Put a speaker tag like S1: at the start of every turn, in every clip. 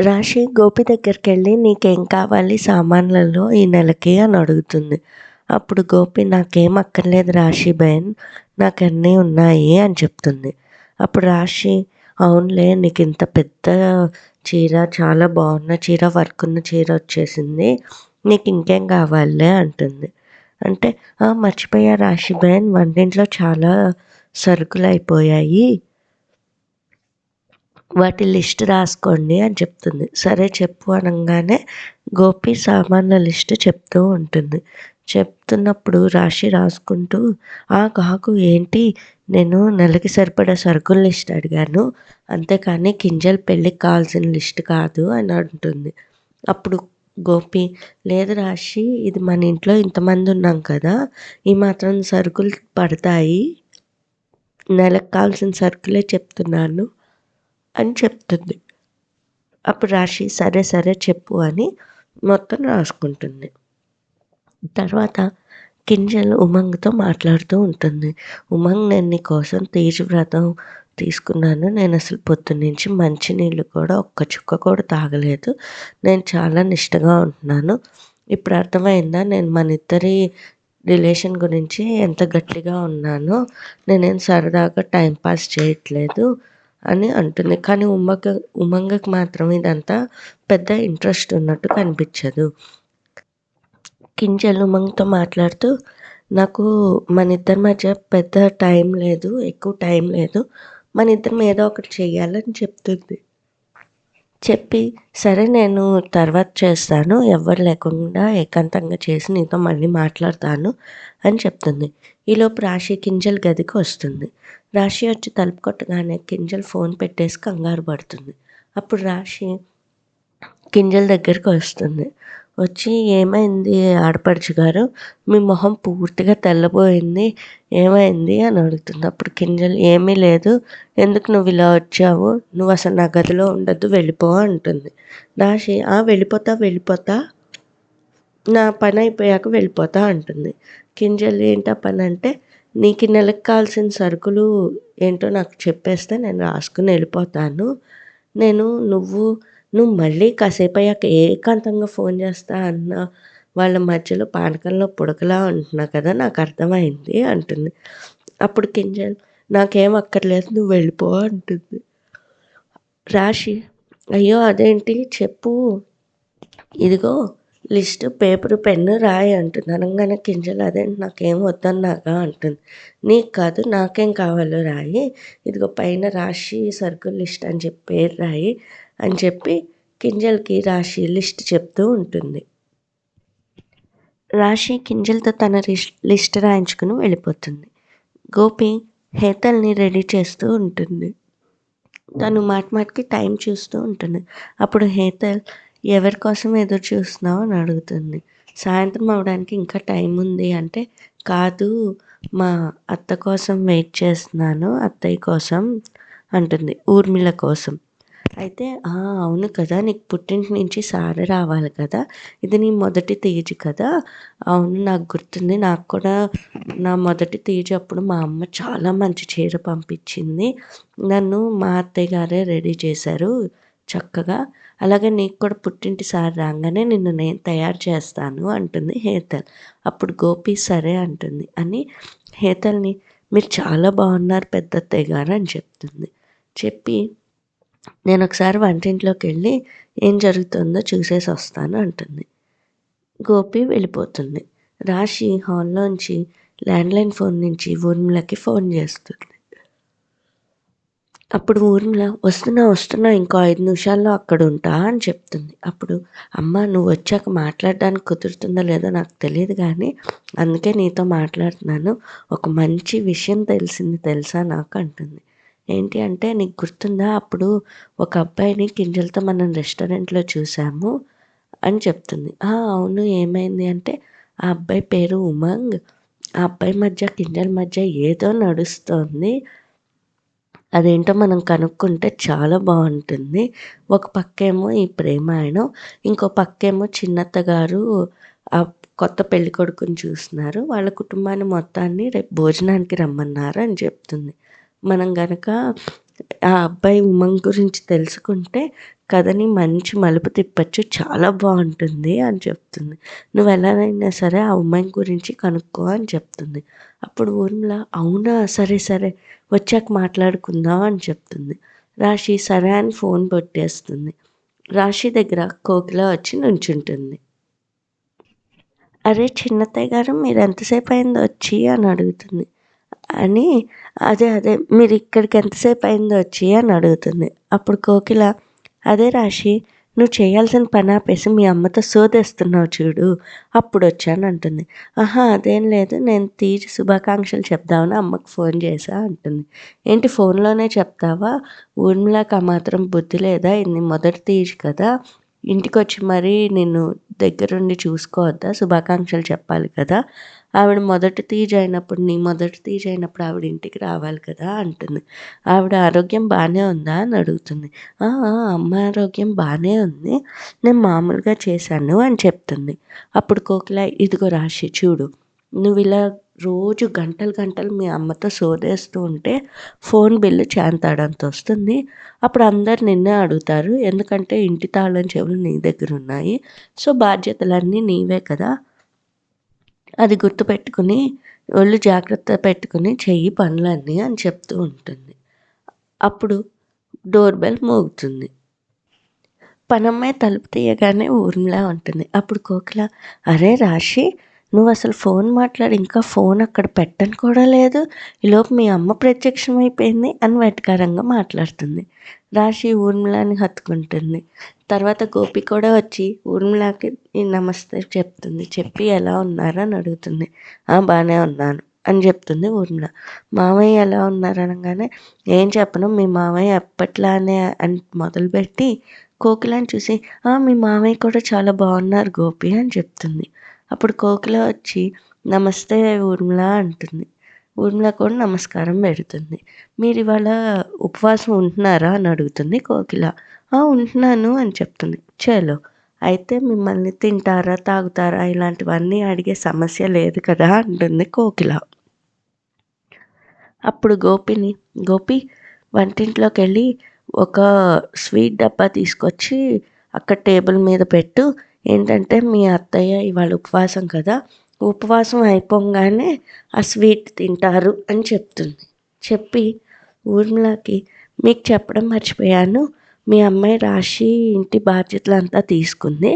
S1: రాశి గోపి దగ్గరికి వెళ్ళి నీకేం కావాలి సామాన్లలో ఈ నెలకి అని అడుగుతుంది. అప్పుడు గోపి నాకేం అక్కర్లేదు రాశి బెన్ నాకు అన్నీ ఉన్నాయి అని చెప్తుంది. అప్పుడు రాశి అవునులే నీకు ఇంత పెద్ద చీర చాలా బాగున్న చీర వర్క్ ఉన్న చీర వచ్చేసింది నీకు ఇంకేం కావాలే అంటుంది. అంటే మర్చిపోయా రాశి బెన్ వంటింట్లో చాలా సరుకులు అయిపోయాయి వాటి లిస్ట్ రాసుకోండి అని చెప్తుంది. సరే చెప్పు అనగానే గోపి సామాన్ల లిస్ట్ చెప్తూ ఉంటుంది. చెప్తున్నప్పుడు రాశి రాసుకుంటూ ఆ కాకు ఏంటి? నేను నెలకి సరిపడా సరుకుల లిస్ట్ అడిగాను. అంతేకాని కింజల్ పెళ్ళికి కావాల్సిన లిస్ట్ కాదు అని అంటుంది. అప్పుడు గోపి లేదు రాశి ఇది మన ఇంట్లో ఇంతమంది ఉన్నాం కదా ఈ మాత్రం సరుకులు పడతాయి. నెలకు కావాల్సిన సరుకులే చెప్తున్నాను. అని చెప్తుంది. అప్పుడు రాశి సరే సరే చెప్పు అని మొత్తం రాసుకుంటుంది. తర్వాత కింజల్ ఉమంగ్తో మాట్లాడుతూ ఉంటుంది. ఉమంగ్ నేను నీ కోసం వ్రతం తీసుకున్నాను. నేను అసలు పొద్దున్నుంచి మంచినీళ్ళు కూడా ఒక్క చుక్క కూడా తాగలేదు. నేను చాలా నిష్టగా ఉంటున్నాను. ఇప్పుడు అర్థమైందా? నేను మన ఇద్దరి రిలేషన్ గురించి ఎంత గట్టిగా ఉన్నానో నేనేం సరదాగా టైం పాస్ చేయట్లేదు. అని అంటుంది. కానీ ఉమ్మక ఉమంగకి మాత్రం ఇదంతా పెద్ద ఇంట్రెస్ట్ ఉన్నట్టు కనిపించదు. కింజల్ ఉమంగ్తో మాట్లాడుతూ నాకు మన ఇద్దరి మధ్య పెద్ద టైం లేదు ఎక్కువ టైం లేదు. మన ఇద్దరం ఏదో ఒకటి చేయాలని చెప్తుంది. చెప్పి సరే నేను తర్వాత చేస్తాను ఎవరు లేకుండా ఏకాంతంగా చేసి నీతో మళ్ళీ మాట్లాడతాను అని చెప్తుంది. ఈలోపు రాశి కింజల్ గదికి వస్తుంది. రాశి వచ్చి తలుపు కొట్టగానే కింజల్ ఫోన్ పెట్టేసి కంగారు పడుతుంది. అప్పుడు రాశి కింజల్ దగ్గరికి వస్తుంది. వచ్చి ఏమైంది? ఆడపడుచు గారు మీ మొహం పూర్తిగా తెల్లబోయింది. ఏమైంది? అని అడుగుతుంది. అప్పుడు కింజల్ ఏమీ లేదు. ఎందుకు నువ్వు ఇలా వచ్చావు? నువ్వు అసలు నా గదిలో ఉండద్దు వెళ్ళిపో అంటుంది. రాశి ఆ వెళ్ళిపోతా వెళ్ళిపోతా. నా పని అయిపోయాక వెళ్ళిపోతా అంటుంది. కింజల్ ఏంటా పని? అంటే నీకు నెలకు కావాల్సిన సరుకులు ఏంటో నాకు చెప్పేస్తే నేను రాసుకుని వెళ్ళిపోతాను. నేను నువ్వు నువ్వు మళ్ళీ కాసేపు అయ్యాక ఏకాంతంగా ఫోన్ చేస్తా అన్న వాళ్ళ మధ్యలో పానకంలో పుడకలా ఉంటున్నా కదా నాకు అర్థమైంది అంటుంది. అప్పుడు కింజల్ నాకేం అక్కర్లేదు నువ్వు వెళ్ళిపో అంటుంది. రాశి అయ్యో అదేంటి చెప్పు. ఇదిగో లిస్ట్ పేపరు పెన్ను రాయి అంటుంది. అనగానే కింజలు అదేంటి నాకేం వద్దన్నాగా అంటుంది. నీకు కాదు నాకేం కావాలో రాయి. ఇదిగో పైన రాశి సరుకుల లిస్ట్ అని చెప్పి పేరు రాయి అని చెప్పి కింజల్కి రాశి లిస్ట్ చెప్తూ ఉంటుంది. రాశి కింజలతో తన లిస్ట్ రాయించుకుని వెళ్ళిపోతుంది. గోపి హేతల్ని రెడీ చేస్తూ ఉంటుంది. తను మాట మాటికి టైం చూస్తూ ఉంటుంది. అప్పుడు హేతల్ ఎవరి కోసం ఎదురు చూస్తున్నావు అని అడుగుతుంది. సాయంత్రం అవడానికి ఇంకా టైం ఉంది అంటే కాదు మా అత్త కోసం వెయిట్ చేస్తున్నాను అత్తయ్య కోసం అంటుంది ఊర్మిళ కోసం. అయితే అవును కదా నీకు పుట్టింటి నుంచి సారీ రావాలి కదా ఇది నీ మొదటి తీజు కదా. అవును నాకు గుర్తుంది నాకు కూడా నా మొదటి తీజు అప్పుడు మా అమ్మ చాలా మంచి చీర పంపించింది. నన్ను మా అత్తయ్య గారే రెడీ చేశారు. చక్కగా అలాగే నీకు కూడా పుట్టింటి సార్ రాగానే నిన్ను నేను తయారు చేస్తాను అంటుంది హేతల్. అప్పుడు గోపి సరే అంటుంది. అని హేతల్ని మీరు చాలా బాగున్నారు పెద్ద అత్తయ్య గారు అని చెప్తుంది. చెప్పి నేను ఒకసారి వంటింట్లోకి వెళ్ళి ఏం జరుగుతుందో చూసేసి వస్తాను అంటుంది. గోపి వెళ్ళిపోతుంది. రాశి హాల్లోంచి ల్యాండ్లైన్ ఫోన్ నుంచి ఊర్మిళకి ఫోన్ చేస్తుంది. అప్పుడు ఊర్మిళ వస్తున్నా వస్తున్నా ఇంకో ఐదు నిమిషాల్లో అక్కడ ఉంటా అని చెప్తుంది. అప్పుడు అమ్మ నువ్వు వచ్చాక మాట్లాడడానికి కుదురుతుందో లేదో నాకు తెలియదు కానీ అందుకే నీతో మాట్లాడుతున్నాను. ఒక మంచి విషయం తెలిసింది తెలుసా నాకు అంటుంది. ఏంటి అంటే నీకు గుర్తుందా? అప్పుడు ఒక అబ్బాయిని కింజలతో మనం రెస్టారెంట్లో చూసాము అని చెప్తుంది. అవును ఏమైంది అంటే ఆ అబ్బాయి పేరు ఉమంగ్. ఆ అబ్బాయి మధ్య కింజల మధ్య ఏదో నడుస్తోంది. అదేంటో మనం కనుక్కుంటే చాలా బాగుంటుంది. ఒక పక్కేమో ఈ ప్రేమాయణం ఇంకో పక్కేమో చిన్నత్త గారు ఆ కొత్త పెళ్ళి కొడుకుని చూస్తున్నారు. వాళ్ళ కుటుంబాన్ని మొత్తాన్ని రేపు భోజనానికి రమ్మన్నారు అని చెప్తుంది. మనం గనక ఆ అబ్బాయి ఉమంగ్ గురించి తెలుసుకుంటే కథని మంచి మలుపు తిప్పచ్చు చాలా బాగుంటుంది అని చెప్తుంది. నువ్వు ఎలాగైనా సరే ఆ ఉమంగ్ గురించి కనుక్కో అని చెప్తుంది. అప్పుడు ఊర్మిళ అవునా? సరే సరే వచ్చాక మాట్లాడుకుందాం అని చెప్తుంది. రాశి సరే అని ఫోన్ పెట్టేస్తుంది. రాశి దగ్గర కోకిల వచ్చి నుంచుంటుంది. అరే చిన్నత్తయ్య గారు మీరు ఎంతసేపు అయింది వచ్చి అని అడుగుతుంది. అని అదే అదే మీరు ఇక్కడికి ఎంతసేపు అయింది వచ్చి అని అడుగుతుంది. అప్పుడు కోకిల అదే రాశి నువ్వు చేయాల్సిన పని ఆపేసి మీ అమ్మతో సోదేస్తున్నావు చూడు అప్పుడు వచ్చాను అంటుంది. ఆహా అదేం లేదు నేను తీసి శుభాకాంక్షలు చెప్దామని అమ్మకు ఫోన్ చేసా అంటుంది. ఏంటి ఫోన్లోనే చెప్తావా? ఊర్మిళకి ఆ మాత్రం బుద్ధి లేదా? ఇది మొదటి తీసి కదా. ఇంటికి వచ్చి మరీ నిన్ను దగ్గరుండి చూసుకోవద్దా? శుభాకాంక్షలు చెప్పాలి కదా? ఆవిడ మొదటి తీజ్ అయినప్పుడు నీ మొదటి తీజ్ అయినప్పుడు ఆవిడ ఇంటికి రావాలి కదా అంటుంది. ఆవిడ ఆరోగ్యం బాగానే ఉందా అని అడుగుతుంది. అమ్మ ఆరోగ్యం బాగానే ఉంది. నేను మామూలుగా చేశాను అని చెప్తుంది. అప్పుడు కోకిల ఇదిగో రాశి చూడు. నువ్వు ఇలా రోజు గంటలు గంటలు మీ అమ్మతో సోదేస్తూ ఉంటే ఫోన్ బిల్లు చేంతాడంత వస్తుంది. అప్పుడు అందరు నిన్నే అడుగుతారు. ఎందుకంటే ఇంటి తాళం చెవులు నీ దగ్గర ఉన్నాయి. సో బాధ్యతలన్నీ నీవే కదా. అది గుర్తుపెట్టుకుని ఒళ్ళు జాగ్రత్త పెట్టుకుని చెయ్యి పనులన్నీ అని చెప్తూ ఉంటుంది. అప్పుడు డోర్ బెల్ మోగుతుంది. పనమ్మాయి తలుపు తీయగానే ఊర్మిలా ఉంటుంది అప్పుడు కోకిల అరే రాశి నువ్వు అసలు ఫోన్ మాట్లాడి ఇంకా ఫోన్ అక్కడ పెట్టను కూడా లేదు. ఈలోపు మీ అమ్మ ప్రత్యక్షం అయిపోయింది అని వెటకారంగా మాట్లాడుతుంది. రాశి ఊర్మిళని హత్తుకుంటుంది. తర్వాత గోపి కూడా వచ్చి ఊర్మిళకి నమస్తే చెప్తుంది. చెప్పి ఎలా ఉన్నారని అని అడుగుతుంది. బాగానే ఉన్నాను అని చెప్తుంది ఊర్మిళ. మామయ్య ఎలా ఉన్నారు? అనగానే ఏం చెప్పను మీ మామయ్య ఎప్పట్లానే అని మొదలుపెట్టి కోకిలని చూసి మీ మామయ్య కూడా చాలా బాగున్నారు గోపి అని చెప్తుంది. అప్పుడు కోకిల వచ్చి నమస్తే ఊర్మిళ అంటుంది. ఊర్మిళ కూడా నమస్కారం పెడుతుంది. మీరు ఇవాళ ఉపవాసం ఉంటున్నారా? అని అడుగుతుంది కోకిల. ఉంటున్నాను అని చెప్తుంది. చలో అయితే మిమ్మల్ని తింటారా తాగుతారా ఇలాంటివన్నీ అడిగే సమస్య లేదు కదా అంటుంది కోకిల. అప్పుడు గోపిని గోపి వంటింట్లోకి వెళ్ళి ఒక స్వీట్ డబ్బా తీసుకొచ్చి అక్కడ టేబుల్ మీద పెట్టు ఏంటంటే మీ అత్తయ్య ఇవాళ ఉపవాసం కదా ఉపవాసం అయిపోగానే ఆ స్వీట్ తింటారు అని చెప్తుంది. చెప్పి ఊర్మిళకి మీకు చెప్పడం మర్చిపోయాను. మీ అమ్మాయి రాశి ఇంటి బాధ్యతలంతా తీసుకుంది.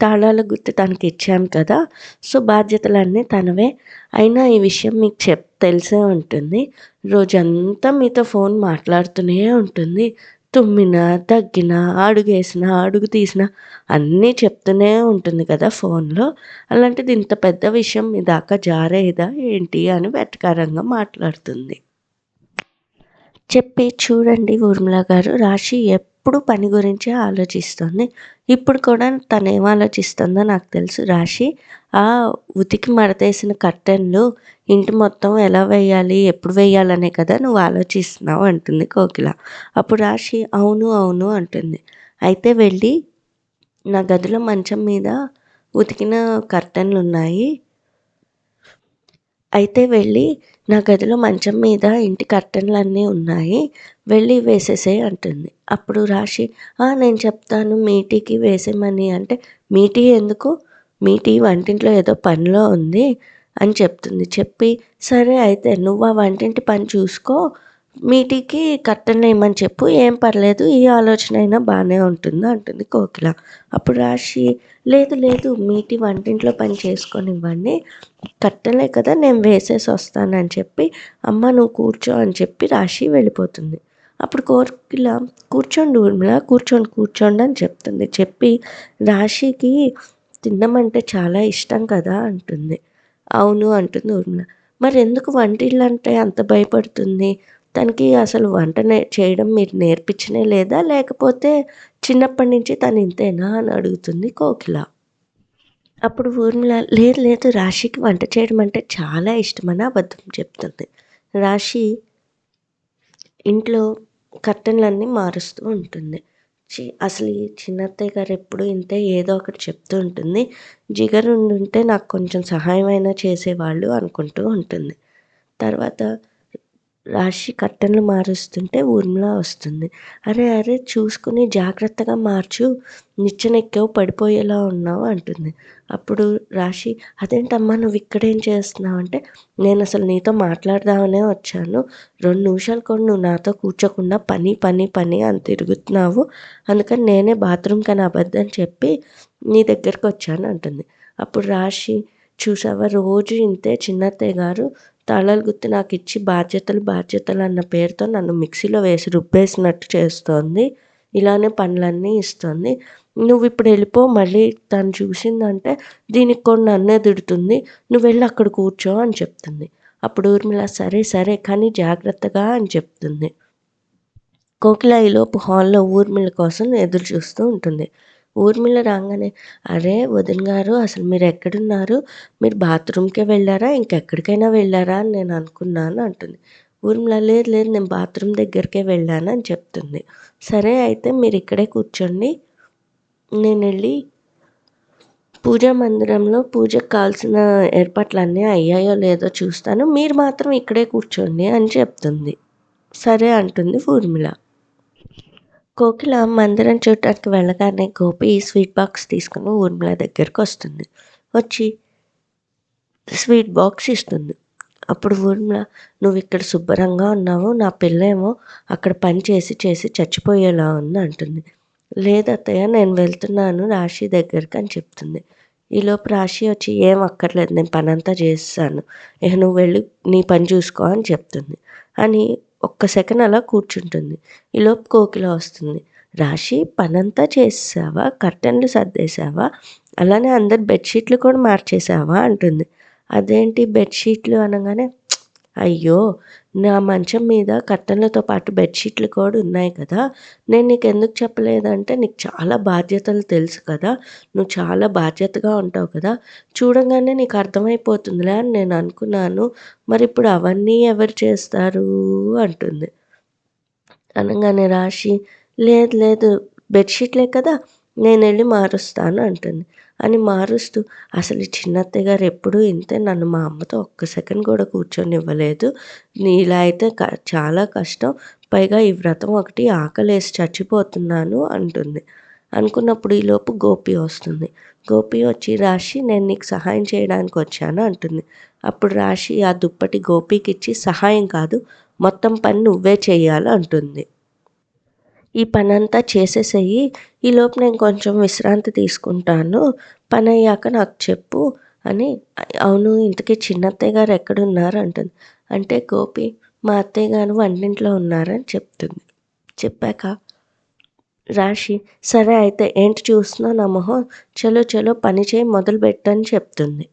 S1: తాళాల గుర్తు తనకి ఇచ్చాను కదా సో బాధ్యతలన్నీ తనవే. అయినా ఈ విషయం మీకు చెప్ తెలిసే ఉంటుంది. రోజంతా మీతో ఫోన్ మాట్లాడుతూనే ఉంటుంది. తుమ్మిన తగ్గిన అడుగేసిన అడుగు తీసిన అన్నీ చెప్తూనే ఉంటుంది కదా ఫోన్లో. అలాంటిది ఇంత పెద్ద విషయం మీ దాకా జారేదా ఏంటి అని వెటకారంగా మాట్లాడుతుంది. చెప్పి చూడండి ఊర్మిళ గారు రాశి ఎప్పుడు పని గురించే ఆలోచిస్తుంది. ఇప్పుడు కూడా తను ఏం ఆలోచిస్తుందో నాకు తెలుసు. రాశి ఆ ఉతికి మడతేసిన కర్టెన్లు ఇంటి మొత్తం ఎలా వేయాలి ఎప్పుడు వేయాలనే కదా నువ్వు ఆలోచిస్తున్నావు అంటుంది కోకిల. అప్పుడు రాశి అవును అవును అంటుంది. అయితే వెళ్ళి నా గదిలో మంచం మీద ఉతికిన కర్టెన్లు ఉన్నాయి. అయితే వెళ్ళి నా గదిలో మంచం మీద ఇంటి కర్టన్లన్నీ ఉన్నాయి వెళ్ళి వేసేసే అంటుంది. అప్పుడు రాశి నేను చెప్తాను మీటీకి వేసేమని అంటే మీటీ ఎందుకు? మీటీ వంటింట్లో ఏదో పనిలో ఉంది అని చెప్తుంది. చెప్పి సరే అయితే నువ్వు ఆ వంటింటి పని చూసుకో మీటికి కర్టన్ వేయమని చెప్పు ఏం పర్లేదు ఈ ఆలోచన అయినా బాగానే ఉంటుంది అంటుంది కోకిల. అప్పుడు రాశి లేదు లేదు మీటి వంటింట్లో పని చేసుకొనివ్వండి. కట్టలే కదా నేను వేసేసి వస్తానని చెప్పి అమ్మ నువ్వు కూర్చో అని చెప్పి రాశి వెళ్ళిపోతుంది. అప్పుడు కోకిల కూర్చోండి ఊర్మిళ కూర్చోండి కూర్చోండి అని చెప్తుంది. చెప్పి రాశికి తిన్నమంటే చాలా ఇష్టం కదా అంటుంది. అవును అంటుంది ఊర్మిళ. మరి ఎందుకు వంటిళ్ళు అంటే అంత భయపడుతుంది? తనకి అసలు వంట నే చేయడం మీరు నేర్పించనే లేదా? లేకపోతే చిన్నప్పటి నుంచి తను ఇంతేనా అని అడుగుతుంది కోకిల. అప్పుడు ఊర్మిళ లేదు లేదు రాశికి వంట చేయడం అంటే చాలా ఇష్టమని అబద్ధం చెప్తుంది. రాశి ఇంట్లో కర్టన్లన్నీ మారుస్తూ ఉంటుంది. చి అసలు ఈ చిన్నత్తయ్య గారు ఎప్పుడు ఇంతే ఏదో ఒకటి చెప్తూ ఉంటుంది. జిగర్ ఉంటే నాకు కొంచెం సహాయం అయినా చేసేవాళ్ళు అనుకుంటూ ఉంటుంది. తర్వాత రాశి కట్టెలు మారుస్తుంటే ఊర్మిళ వస్తుంది. అరే అరే చూసుకుని జాగ్రత్తగా మార్చు. నిచ్చెనెక్కావు పడిపోయేలా ఉన్నావు అంటుంది. అప్పుడు రాశి అదేంటమ్మా నువ్వు ఇక్కడేం చేస్తున్నావు? అంటే నేను అసలు నీతో మాట్లాడదామనే వచ్చాను. రెండు నిమిషాలు కూడా నువ్వు నాతో కూర్చోకుండా పని పని పని అని తిరుగుతున్నావు. అందుకని నేనే బాత్రూమ్ కని అబద్ధం చెప్పి నీ దగ్గరికి వచ్చాను అంటుంది. అప్పుడు రాశి చూసావా? రోజు ఇంతే చిన్నత్తయ్య గారు. తాళాలు గుర్తు నాకు ఇచ్చి బాధ్యతలు బాధ్యతలు అన్న పేరుతో నన్ను మిక్సీలో వేసి రుబ్బేసినట్టు చేస్తోంది. ఇలానే పనులన్నీ ఇస్తుంది. నువ్వు ఇప్పుడు వెళ్ళిపో మళ్ళీ తను చూసిందంటే దీనికి కొన్ని నన్నే తిడుతుంది. నువ్వు వెళ్ళి అక్కడ కూర్చో అని చెప్తుంది. అప్పుడు ఊర్మిళ సరే సరే కానీ జాగ్రత్తగా అని చెప్తుంది. కోకిల ఈలోపు హాల్లో ఊర్మిళ కోసం ఎదురు చూస్తూ ఉంటుంది. ఊర్మిళ రాగానే అరే వదిన గారు అసలు మీరు ఎక్కడున్నారు? మీరు బాత్రూమ్కే వెళ్ళారా? ఇంకెక్కడికైనా వెళ్ళారా? అని నేను అనుకున్నాను అంటుంది. ఊర్మిళ లేదు లేదు నేను బాత్రూమ్ దగ్గరికే వెళ్ళాను అని చెప్తుంది. సరే అయితే మీరు ఇక్కడే కూర్చోండి. నేను వెళ్ళి పూజా మందిరంలో పూజకు కావాల్సిన ఏర్పాట్లన్నీ అయ్యాయో లేదో చూస్తాను. మీరు మాత్రం ఇక్కడే కూర్చోండి అని చెప్తుంది. సరే అంటుంది ఊర్మిళ. కోకిల మందిరం చూడటానికి వెళ్ళగానే గోపి స్వీట్ బాక్స్ తీసుకుని ఊర్మిళ దగ్గరికి వస్తుంది. వచ్చి స్వీట్ బాక్స్ ఇస్తుంది. అప్పుడు ఊర్మిళ నువ్వు ఇక్కడ శుభ్రంగా ఉన్నావు నా పిల్లేమో అక్కడ పని చేసి చేసి చచ్చిపోయేలా ఉంది అంటుంది. లేదత్తయ్య నేను వెళ్తున్నాను రాశి దగ్గరికి అని చెప్తుంది. ఈలోపు రాశి వచ్చి ఏం అక్కర్లేదు నేను పని అంతా చేస్తాను. ఇక నువ్వు వెళ్ళి నీ పని చూసుకో అని చెప్తుంది. అని ఒక్క సెకండ్ అలా కూర్చుంటుంది. ఈలోపు కోకిల వస్తుంది. రాశి పనంతా చేసావా కర్టన్లు సర్దేశావా? అలానే అందరు బెడ్షీట్లు కూడా మార్చేసావా అంటుంది. అదేంటి బెడ్షీట్లు అనగానే అయ్యో నా మంచం మీద కట్టెలతో పాటు బెడ్షీట్లు కూడా ఉన్నాయి కదా. నేను నీకు ఎందుకు చెప్పలేదంటే నీకు చాలా బాధ్యతలు తెలుసు కదా. నువ్వు చాలా బాధ్యతగా ఉంటావు కదా. చూడంగానే నీకు అర్థమైపోతుందిలే అని నేను అనుకున్నాను. మరి ఇప్పుడు అవన్నీ ఎవరు చేస్తారు? అంటుంది. అనగానే రాశి లేదు లేదు బెడ్షీట్లే కదా నేను వెళ్ళి మారుస్తాను అంటుంది. అని మారుస్తూ అసలు చిన్నత్తయ్య గారు ఎప్పుడూ ఇంతే నన్ను మా అమ్మతో ఒక్క సెకండ్ కూడా కూర్చొని ఇవ్వలేదు ఇలా అయితే క చాలా కష్టం. పైగా ఈ వ్రతం ఒకటి ఆకలేసి చచ్చిపోతున్నాను అంటుంది. అనుకున్నప్పుడు ఈలోపు గోపి వస్తుంది. గోపి వచ్చి రాశి నేను నీకు సహాయం చేయడానికి వచ్చాను అంటుంది. అప్పుడు రాశి ఆ దుప్పటి గోపికి ఇచ్చి సహాయం కాదు. మొత్తం పని నువ్వే చేయాలి అంటుంది. ఈ పని అంతా చేసేసేయి ఈలోపు నేను కొంచెం విశ్రాంతి తీసుకుంటాను. పని అయ్యాక నాకు చెప్పు అని అవును ఇంతకీ చిన్న అత్తయ్య గారు ఎక్కడున్నారు అంటుంది. అంటే గోపి మా అత్తయ్య గారు వంటింట్లో ఉన్నారని చెప్తుంది. చెప్పాక రాశి సరే అయితే ఏంటి చూస్తున్నా నా మొహం? చలో చలో పని చేయి మొదలు పెట్టని చెప్తుంది.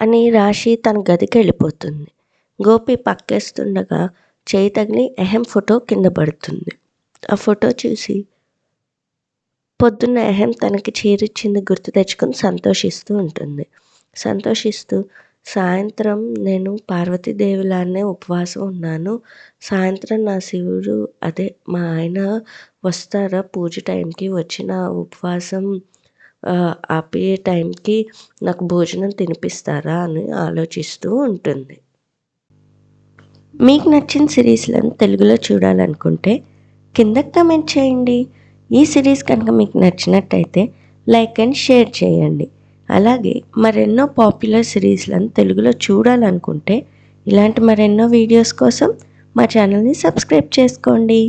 S1: అని రాశి తన గదికి వెళ్ళిపోతుంది. గోపి పక్కేస్తుండగా చేయి తగిలి ఎహెం ఫోటో కింద పడుతుంది. ఆ ఫోటో చూసి పొద్దున్న ఎహం తనకి చీరిచ్చింది గుర్తు తెచ్చుకొని సంతోషిస్తూ ఉంటుంది. సంతోషిస్తూ సాయంత్రం నేను పార్వతీదేవిలానే ఉపవాసం ఉన్నాను. సాయంత్రం నా శివుడు అదే మా ఆయన వస్తారా? పూజ టైంకి వచ్చిన ఉపవాసం ఆపే టైంకి నాకు భోజనం తినిపిస్తారా? అని ఆలోచిస్తూ ఉంటుంది. మీకు నచ్చిన సిరీస్లను తెలుగులో చూడాలనుకుంటే కింద కమెంట్ చేయండి? ఈ సిరీస్ కనుక మీకు నచ్చినట్టయితే లైక్ అండ్ షేర్ చేయండి. అలాగే మరెన్నో పాపులర్ సిరీస్లను తెలుగులో చూడాలనుకుంటే ఇలాంటి మరెన్నో వీడియోస్ కోసం మా ఛానల్ని సబ్స్క్రైబ్ చేసుకోండి.